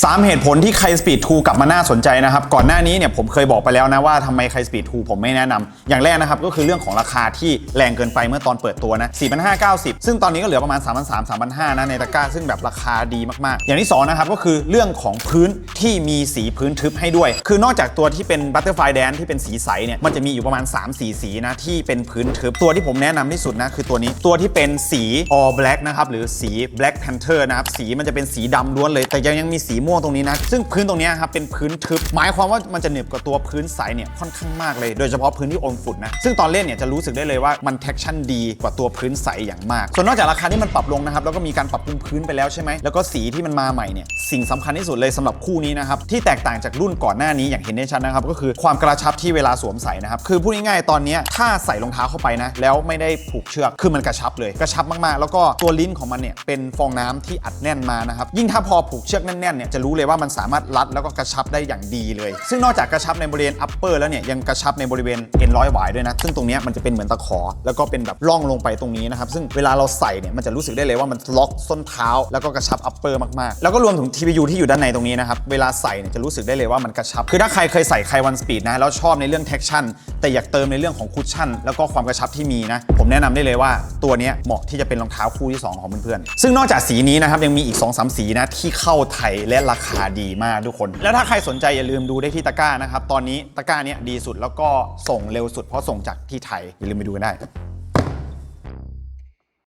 3เหตุผลที่ไคสปีด2กลับมาน่าสนใจนะครับ ก่อนหน้านี้เนี่ยผมเคยบอกไปแล้วนะว่าทำไมไคสปีด2ผมไม่แนะนำอย่างแรกนะครับก็คือเรื่องของราคาที่แรงเกินไปเมื่อตอนเปิดตัวนะ 4,590 ซึ่งตอนนี้ก็เหลือประมาณ 3,300 3,500นะในตะกร้าซึ่งแบบราคาดีมากๆ อย่างที่สองนะครับก็คือเรื่องของพื้นที่มีสีพื้นทึบให้ด้วย คือนอกจากตัวที่เป็นบัตเตอร์ไฟแดนที่เป็นสีใสเนี่ยมันจะมีอยู่ประมาณ 3-4 สีนะที่เป็นพื้นทึบตัวที่ผมแนะนำที่สุดนะคือตัวนี้ตัวที่เป็นสี all black นะครับหรือสี black panther นะครับสีมันจะเป็นสีดำล้วนเลยแต่ยังยังมีสีม่วงตรงนี้นะ ซึ่งพื้นตรงนี้ครับเป็นพื้นทึบ หมายความว่ามันจะเหนึบกว่าตัวพื้นใสเนี่ยค่อนข้างมากเลย โดยเฉพาะพื้นที่อมฝุ่นนะ ซึ่งตอนเล่นเนี่ยจะรู้สึกได้เลยว่ามัน traction ดีกว่าตัวพื้นใสอย่างมาก ส่วนนอกจากราคาที่มันปรับลงนะครับ แล้วก็มีการปรับปรุงพื้นไปแล้วใช่ไหม แล้วก็สีที่มันมาใหม่เนี่ย สิ่งสำคัญที่สุดเลยสำหรับคู่นี้นะครับ ที่แตกต่างจากรุ่นก่อนหน้านี้อย่างเห็นได้ชัดนะครับ ก็คือความกระชับที่เวลาสวมใส่นะครับ คือพูดง่ายๆตอนนี้ถ้าใส่รองเท้าเข้าไปนะ แล้วไม่ได้ผูกเชือก คือมันกระชับเลย กระชับมากๆ แล้วก็ตัวลิ้นของมันเนี่ยเป็นฟองน้ำที่อัดแน่นมานะครับ ยิ่งถ้าพอผูกเชือกแน่นๆเนี่ยจะรู้เลยว่ามันสามารถรัดแล้วก็กระชับได้อย่างดีเลย ซึ่งนอกจากกระชับในบริเวณ upper แล้วเนี่ยยังกระชับในบริเวณเอ็นร้อยหวายด้วยนะ ซึ่งตรงนี้มันจะเป็นเหมือนตะขอ แล้วก็เป็นแบบร่องลงไปตรงนี้นะครับ ซึ่งเวลาเราใส่เนี่ยมันจะรู้สึกได้เลยว่ามันล็อกส้นเท้า แล้วก็กระชับ upper มากๆ แล้วก็รวมถึง TPU ที่อยู่ด้านในตรงนี้นะครับ เวลาใส่เนี่ยจะรู้สึกได้เลยว่ามันกระชับ คือถ้าใครเคยใส่ไควันสปีดนะแล้วชอบในเรื่อง traction แต่อยากเติมในเรื่องของคุชชั่นแล้วก็ความกระชับที่มีนะ ผมแนะนำได้เลยว่าตัวนี้เหมาะที่จะเป็นรองเท้าคู่ที่ 2 ของเพื่อนๆซึ่งนอกจากสีนี้นะครับยังมีอีก2อสสีนะที่เข้าไทยและราคาดีมากทุกคน แล้วถ้าใครสนใจอย่าลืมดูได้ที่ตะกร้านะครับ ตอนนี้ตะกร้าเนี้ยดีสุดแล้วก็ส่งเร็วสุดเพราะส่งจากที่ไทยอย่าลืมไปดูกันได้